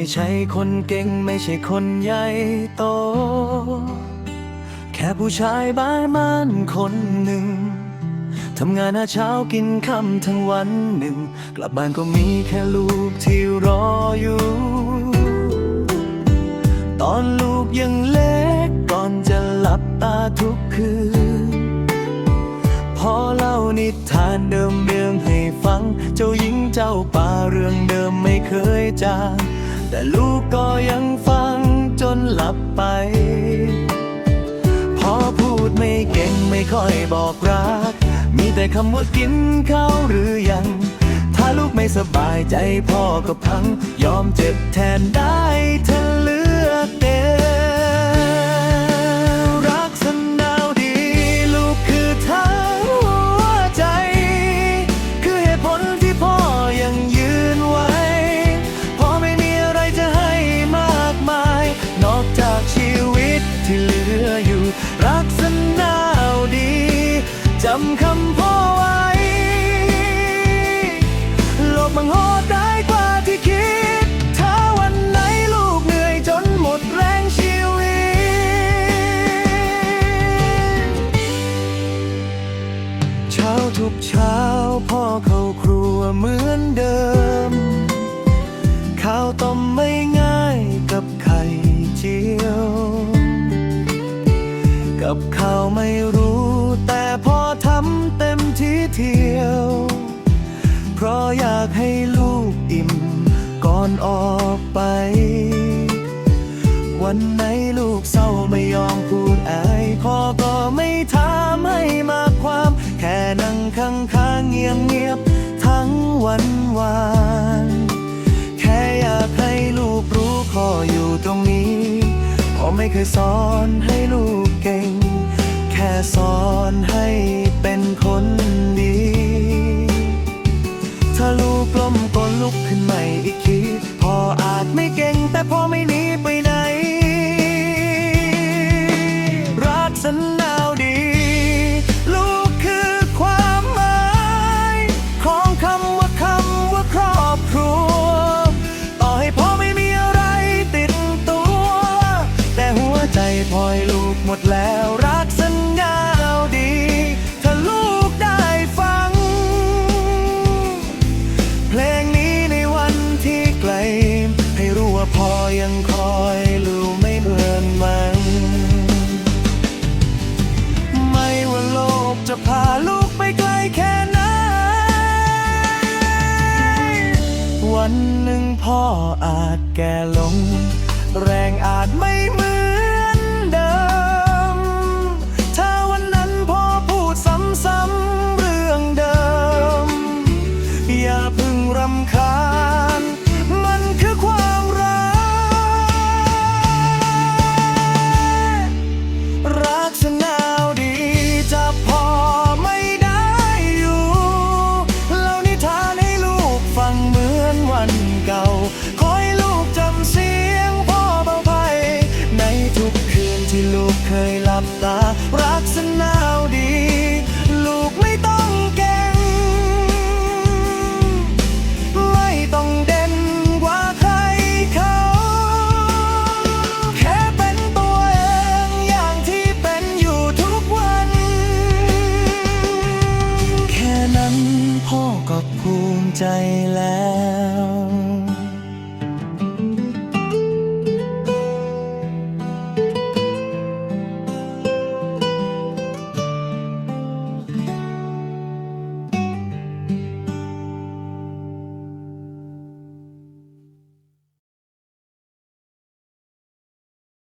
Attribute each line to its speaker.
Speaker 1: ไม่ใช่คนเก่งไม่ใช่คนใหญ่โต แค่ผู้ชายบ้านมันคนหนึ่งทำงานหาเช้ากินค่ำทั้งวันหนึ่ง กลับบ้านก็มีแค่ลูกที่รออยู่ ตอนลูกยังเล็กก่อนจะหลับตาทุกคืนพอเล่านิทานเดิมเรื่องให้ฟัง เจ้าหญิงเจ้าป่าเรื่องเดิมไม่เคยจาง แต่ลูกก็ยังฟังจนหลับไปพอพูดไม่เก่งไม่ค่อยบอกรัก มีแต่คำว่ากินข้าวหรือยัง ถ้าลูกไม่สบายใจพ่อก็พัง ยอมเจ็บแทนได้ถ้าเธอ มันโหดร้ายกว่าที่คิด ถ้าวันไหนลูกเหนื่อยจนหมดแรงชีวิต เช้าทุกเช้า ไป วันไหนลูกเศร้าไม่ยอมพูดอายพ่อก็ไม่ถามให้มาความ แค่นั่งข้างข้างๆเงียบเงียบๆทั้งวันวาน แค่อยากให้ลูกรู้พ่ออยู่ตรงนี้พ่อไม่เคยสอนให้ลูกเก่ง แค่สอนให้เป็นคนดี ถ้าลูกล้มก็ลุกขึ้นใหม่อีกที ออาจไม่เก่งแต่พ่อไม่หนี พ่อยังคอยลูกไม่เหมือนมัน ไม่ว่าโลกจะพาลูกไปไกลแค่ไหน วันหนึ่งพ่ออาจแก่ลงแรง ก็ภูมิใจแล้ว